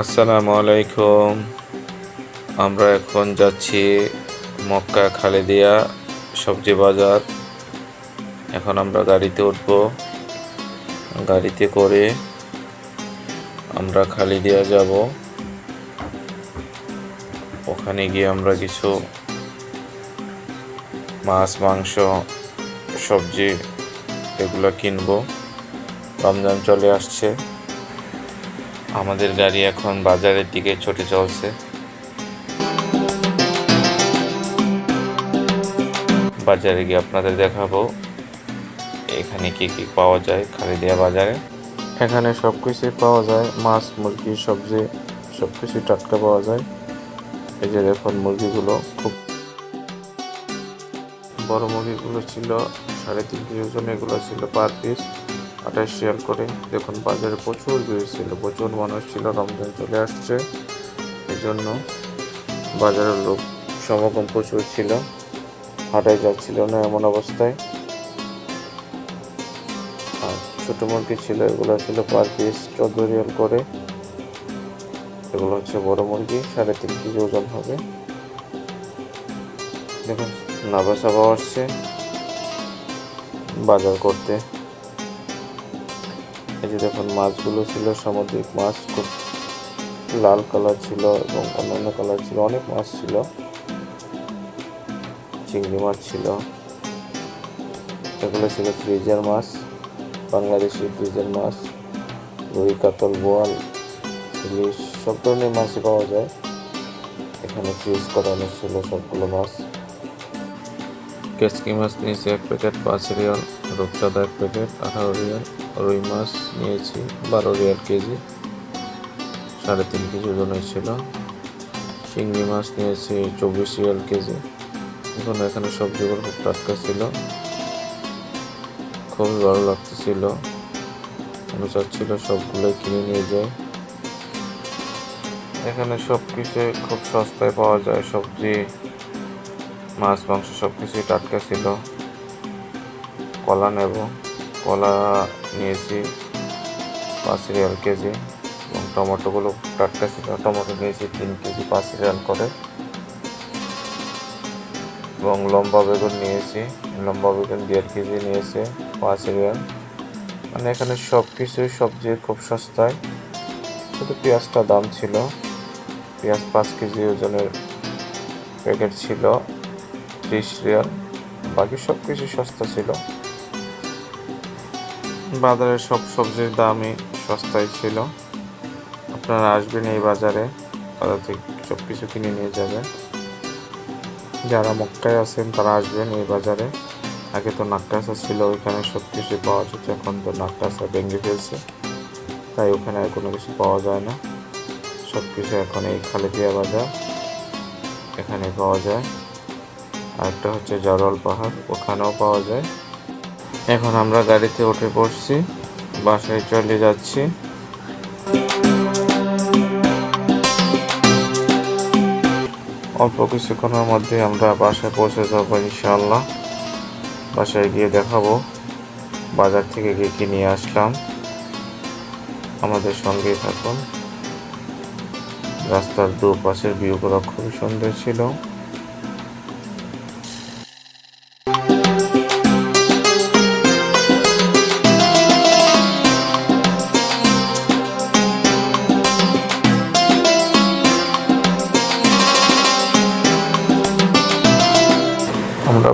আসসালামু আলাইকুম। আমরা এখন যাচ্ছি মক্কা খালেদিয়া সবজি বাজার। এখন আমরা গাড়িতে উঠব। গাড়িতে করে আমরা খালিদিয়া যাব। ওখানে গিয়ে আমরা কিছু মাছ, মাংস, সবজি এগুলো কিনবো। রমজান চলে আসছে। আমাদের গাড়ি এখন বাজারের দিকে ছুটে চলছে। বাজারে গিয়ে আপনাদের দেখাবো, এখানে কি কি পাওয়া যায় খালিদিয়া বাজারে। এখানে সব কিছুই পাওয়া যায়, মাছ, মুরগি, সবজি, সব কিছুই টাটকা পাওয়া যায়। এই যে দেখুন মুরগিগুলো খুব বড় মুরগিগুলো ছিল, সাড়ে তিন কেজি ওজন এগুলো ছিল পার পিস আঠাশ শেয়ার করে। দেখুন, বাজারে প্রচুর ভিড় ছিল, প্রচুর মানুষ ছিল, রমজান চলে আসছে। এই জন্য বাজারের লোক সমাগম প্রচুর ছিল, হাটাই যাচ্ছিল না এমন অবস্থায়। আর ছোটো মুরগি ছিল, এগুলো ছিল পার পিস চোদ্দ রিয়াল করে। এগুলো হচ্ছে বড় মুরগি, সাড়ে তিন কেজি ওজন হবে। দেখুন নাবা আসছে বাজার করতে। এই যে দেখুন, মাছগুলো ছিল সামুদ্রিক মাছ, খুব লাল কালার ছিল এবং অন্যান্য কালার ছিল, অনেক মাছ ছিল। চিংড়ি মাছ ছিল। এগুলো ছিল ফ্রিজের মাছ, বাংলাদেশি ফ্রিজের মাছ, রুই, কাতল, বোয়াল, ইলিশ, সব ধরনের মাছই পাওয়া যায়। এখানে ফ্রিজ করানো ছিল সবগুলো মাছ। কেসকি মাছ নিয়েছি এক প্যাকেট, পাঁচ রিয়াল, রূপচাঁদা এক প্যাকেট, আঠারো রিয়াল। রুই মাছ নিয়েছি, বারো রিয়াল কেজি, সাড়ে তিন কেজি ওজন হয়েছিল চিংড়ি মাছ নিয়েছি চব্বিশ রিয়াল কেজি, এখন এখানে সবজিগুলো খুব টাটকা ছিল। খুবই ভালো লাগতেছিল। আমি চাচ্ছিল সবগুলোই কিনে নিয়ে যাই। এখানে সব কিছুই খুব সস্তায় পাওয়া যায়, সবজি, মাছ, মাংস সব কিছুই টাটকা ছিল। কলা নেব, কলা নিয়েছি, পাঁচ রিয়াল কেজি এবং টমেটোগুলো টাটকা ছিল, টমেটো নিয়েছি তিন কেজি, পাঁচ রিয়াল করে। এবং লম্বা বেগুন নিয়েছি, লম্বা বেগুন দেড় কেজি নিয়েছে, পাঁচ রিয়াল। মানে এখানে সব কিছুই সবজি খুব সস্তায়। শুধু পেঁয়াজটা দাম ছিল, পেঁয়াজ পাঁচ কেজি ওজনের প্যাকেট ছিল, ত্রিশ রিয়াল। বাকি সব কিছু সস্তা ছিল। বাজারে সব সবজির দামই সস্তায় ছিল। আপনারা আসবেন এই বাজারে বাজার থেকে সব কিছু কিনে নিয়ে যাবেন যারা মক্কায় আছেন, তারা আসবেন এই বাজারে। আগে তো নাকটাসা ছিল, ওইখানে সব কিছু পাওয়া যেত, এখন তো নাকটাসা ভেঙে ফেলছে। তাই ওখানে আর কোনো কিছু পাওয়া যায় না। সব কিছু এখন এই খালেদিয়া বাজার, এখানে পাওয়া যায়। আরেকটা হচ্ছে জরল পাহাড়, ওখানেও পাওয়া যায়। এখন আমরা গাড়িতে উঠে পড়ছি, বাসায় চলে যাচ্ছি। অল্প কিছুক্ষণের মধ্যে আমরা বাসায় পৌঁছে যাব ইনশাল্লাহ বাসায় গিয়ে দেখাবো, বাজার থেকে গিয়ে কিনে আসলাম। আমাদের সঙ্গেই থাকুন। রাস্তার দুপাশের ভিউগুলো খুবই সুন্দর ছিল।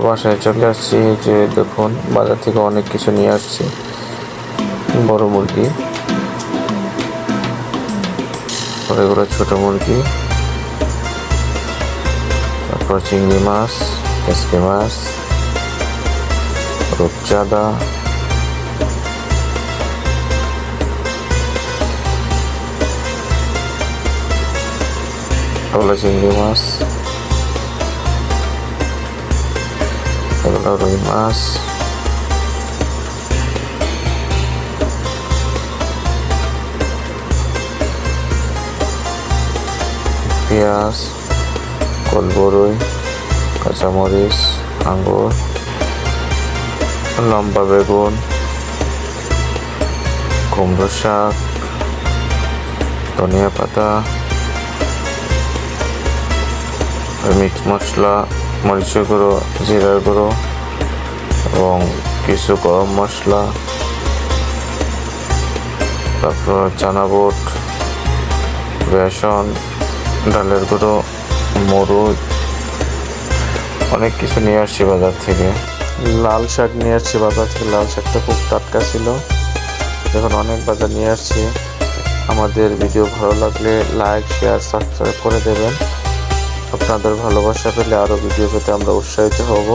বাসায় চলে আসছি যে দেখুন, বাজার থেকে অনেক কিছু নিয়ে আসছি, বড় মুরগি এগুলো ছোটো মুরগি, তারপর চিংড়ি মাছ কেসকি মাছ, রূপচাঁদা চিংড়ি মাছ এগুলো রুই মাছ পেঁয়াজ কলবরই কাঁচামরিচ আঙ্গুর লম্বা বেগুন কুমড়ো শাক ধনিয়া পাতা মিক্স মশলা মরিচের গুঁড়ো জিরার গুঁড়ো এবং কিছু গরম মশলা, তারপর চানা বুট বেসন, ডালের গুঁড়ো মরুচ অনেক কিছু নিয়ে আসছি বাজার থেকে। লাল শাক নিয়ে আসছি বাজার থেকে। লাল শাকটা খুব টাটকা ছিল। দেখুন অনেক বাজার নিয়ে আসছি, আমাদের ভিডিও ভালো লাগলে লাইক শেয়ার সাবস্ক্রাইব করে দেবেন। আপনাদের ভালোবাসা পেলে আরও ভিডিও পেতে আমরা উৎসাহিত হব।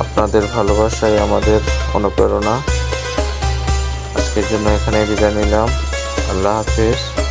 আপনাদের ভালোবাসাই আমাদের অনুপ্রেরণা। আজকের জন্য এখানে বিদায় নিলাম। আল্লাহ হাফিজ।